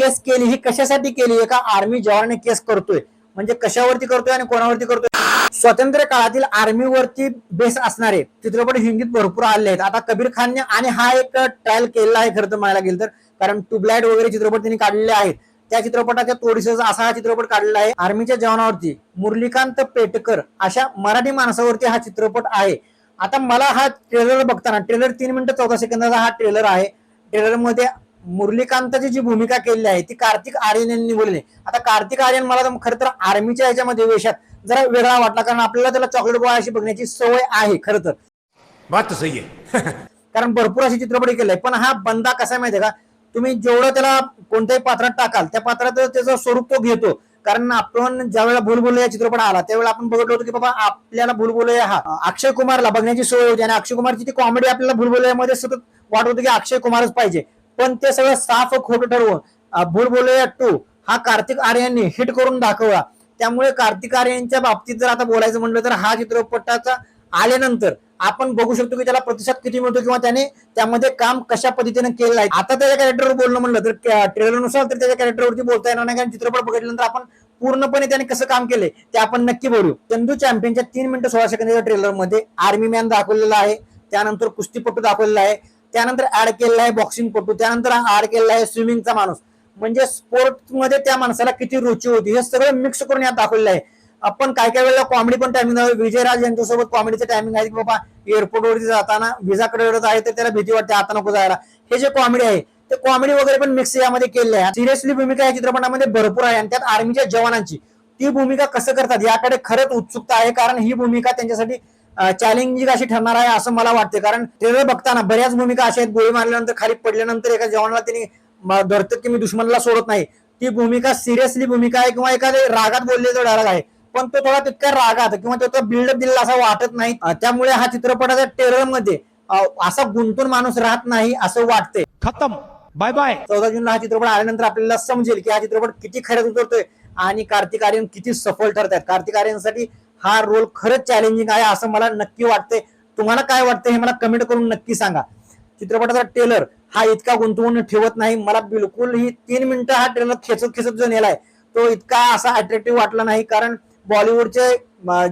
केस केली ही कशासाठी केली? एका आर्मी जवानाने केस करतोय. म्हणजे कशावरती करतोय आणि कोणावरती करतोय? स्वातंत्र्य काळातील आर्मीवरती बेस असणारे चित्रपट हिंदीत भरपूर आले आहेत. आता कबीर खानने आणि हा एक ट्रायल केलेला आहे खरं तर म्हणायला गेलं तर. कारण ट्यूबलाईट वगैरे चित्रपट त्यांनी काढलेले आहेत. त्या चित्रपटाच्या तोडीसच असा हा चित्रपट काढलेला आहे. आर्मीच्या जवानावरती मुरलीकांत पेटकर अशा मराठी माणसावरती हा चित्रपट आहे. आता मला हा ट्रेलर बघताना ट्रेलर तीन मिनिटं चौदा सेकंदाचा हा ट्रेलर आहे. ट्रेलरमध्ये मुरलीकांतची जी भूमिका केलेली आहे ती कार्तिक आर्यन यांनी बोलली आता कार्तिक आर्यन मला तर खरं तर आर्मीच्या ह्याच्यामध्ये वेशात जरा वेगळा वाटला कारण आपल्याला त्याला चॉकलेट बॉय अशी बघण्याची सवय आहे खरं तर. बात तो सही कारण भरपूर असे चित्रपट केले पण हा बंदा कसा आहे माहितीये का? तुम्ही जेवढं त्याला कोणत्याही पात्रात टाकाल त्या पात्रात त्याचं स्वरूप तो घेतो. कारण आपण ज्या वेळेला भूलभुल या चित्रपट आला त्यावेळेला आपण बघितलं होतं की बाबा आपल्याला भूलभुल हा अक्षय कुमारला बघण्याची सोय होती. आणि अक्षय कुमारची ती कॉमेडी आपल्याला भूलभुलयामध्ये सतत वाटत होती की अक्षय कुमारच पाहिजे. पण ते सगळं साफ खोटं ठरवून भूलभुलया टू हा कार्तिक आर्यांनी हिट करून दाखवला. त्यामुळे कार्तिक आर्यांच्या बाबतीत जर आता बोलायचं म्हटलं तर हा चित्रपटाचा आल्यानंतर आपण बघू शकतो की त्याला प्रतिसाद किती मिळतो किंवा त्याने त्यामध्ये काम कशा पद्धतीने केलेलं आहे. आता त्याच्या कॅरेक्टरवर बोलणं म्हणलं तर ट्रेलरनुसार तर त्याच्या कॅरेक्टरवरती बोलता येणार नाही कारण चित्रपट बघितल्यानंतर आपण पूर्णपणे त्याने कसं काम केले ते आपण नक्की बोलू चंदू चॅम्पियनच्या तीन मिनिटं सोळा सेकंदाच्या ट्रेलरमध्ये आर्मी मॅन दाखवलेला आहे. त्यानंतर कुस्तीपटू दाखवलेला आहे. त्यानंतर ऍड केलेला आहे बॉक्सिंग पटू त्यानंतर ऍड केलेला आहे स्विमिंगचा माणूस. म्हणजे स्पोर्टमध्ये त्या माणसाला किती रुची होती हे सगळं मिक्स करून यात दाखवलेलं आहे. आपण काय काय वेळेला कॉमेडी पण टायमिंग विजयराज यांच्यासोबत कॉमेडीचं टायमिंग आहे की बाबा एअरपोर्ट वरती जाताना व्हिजाकडे आहे तर त्याला भीती वाटते आता नको जायला. हे जे कॉमेडी आहे ते कॉमेडी वगैरे पण मिक्स यामध्ये केले आहे. सिरियसली भूमिका या चित्रपटामध्ये भरपूर आहे आणि त्यात आर्मीच्या जवानांची. ती भूमिका कसं करतात याकडे खरंच उत्सुकता आहे कारण ही भूमिका त्यांच्यासाठी चॅलेंजिंग अशी ठरणार आहे असं मला वाटते कारण ट्रेलर बघताना बऱ्याच भूमिका अशा आहेत. गोळी मारल्यानंतर खाली पडल्यानंतर एका जवानाला त्यांनी धरतात की मी दुश्मनाला सोडत नाही. ती भूमिका सिरियसली भूमिका आहे किंवा एखाद्या रागात बोललेला डायलॉग आहे पण तो थोडा तितका रागात किंवा तो बिल्डअप दिलेला असा वाटत नाही. त्यामुळे हा चित्रपटाच्या ट्रेलरमध्ये अं, असा गुंतून माणूस राहत नाही असं वाटतंय. खत्म. बाय बाय चौदा जूनला हा चित्रपट आल्यानंतर आपल्याला समजेल की हा चित्रपट किती खऱ्यात उतरतोय आणि कार्तिक आर्यन किती सफल ठरत आहेत कार्तिक आर्यनसाठी हा रोल खरंच चॅलेंजिंग आहे असं मला नक्की वाटतंय. तुम्हाला काय वाटतंय हे मला कमेंट करून नक्की सांगा. चित्रपटाचा ट्रेलर हा इतका गुंतवून ठेवत नाही. मला बिलकुल ही तीन मिनिटं हा ट्रेलर खेचत खेचत जो नेलाय तो इतका असा अट्रॅक्टिव्ह वाटला नाही. कारण बॉलिवूडचे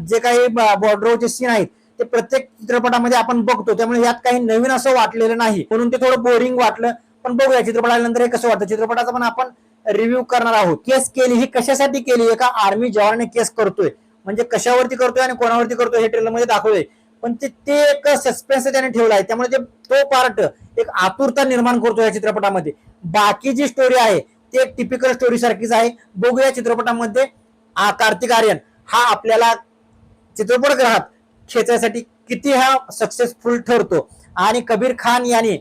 जे काही बॉर्डरचे सीन आहेत ते प्रत्येक चित्रपटामध्ये आपण बघतो. त्यामुळे यात काही नवीन असं वाटलेलं नाही. म्हणून ते थोडं बोरिंग वाटलं. पण बघूया चित्रपट आल्यानंतर हे कसं वाटतं. चित्रपटाचा पण आपण रिव्ह्यू करणार आहोत. केस केली ही कशासाठी केली? एका आर्मी जवानाने केस करतोय. म्हणजे कशावरती करतोय आणि कोणावरती करतोय हे ट्रेलरमध्ये दाखवलंय. पण ते ते एक सस्पेन्स त्याने ठेवलाय त्यामुळे ते तो पार्ट एक आतुरता निर्माण करतो या चित्रपटामध्ये. बाकी जी स्टोरी आहे ती एक टिपिकल स्टोरी सारखीच आहे. बघूया चित्रपटामध्ये आ- कार्तिक आर्यन हा आपल्याला चित्रपटगृहात खेचायसाठी किती हा सक्सेसफुल ठरतो. आणि कबीर खान यांनी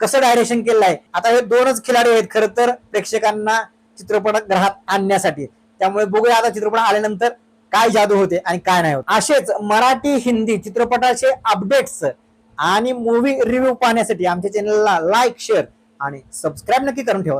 कसं डायरेक्शन केलं आहे? आता हे दोनच खिलाडी आहेत. खरं तर प्रेक्षकांना चित्रपटगृहात आणण्यासाठी. त्यामुळे बघूया आता चित्रपट आल्यानंतर काय जादू होते आणि काय नाही होत. असेच मराठी हिंदी चित्रपटाचे अपडेट्स आणि मूवी रिव्ह्यू पाहण्यासाठी आमच्या चॅनलला लाईक शेअर आणि सबस्क्राईब नक्की करून ठेवा.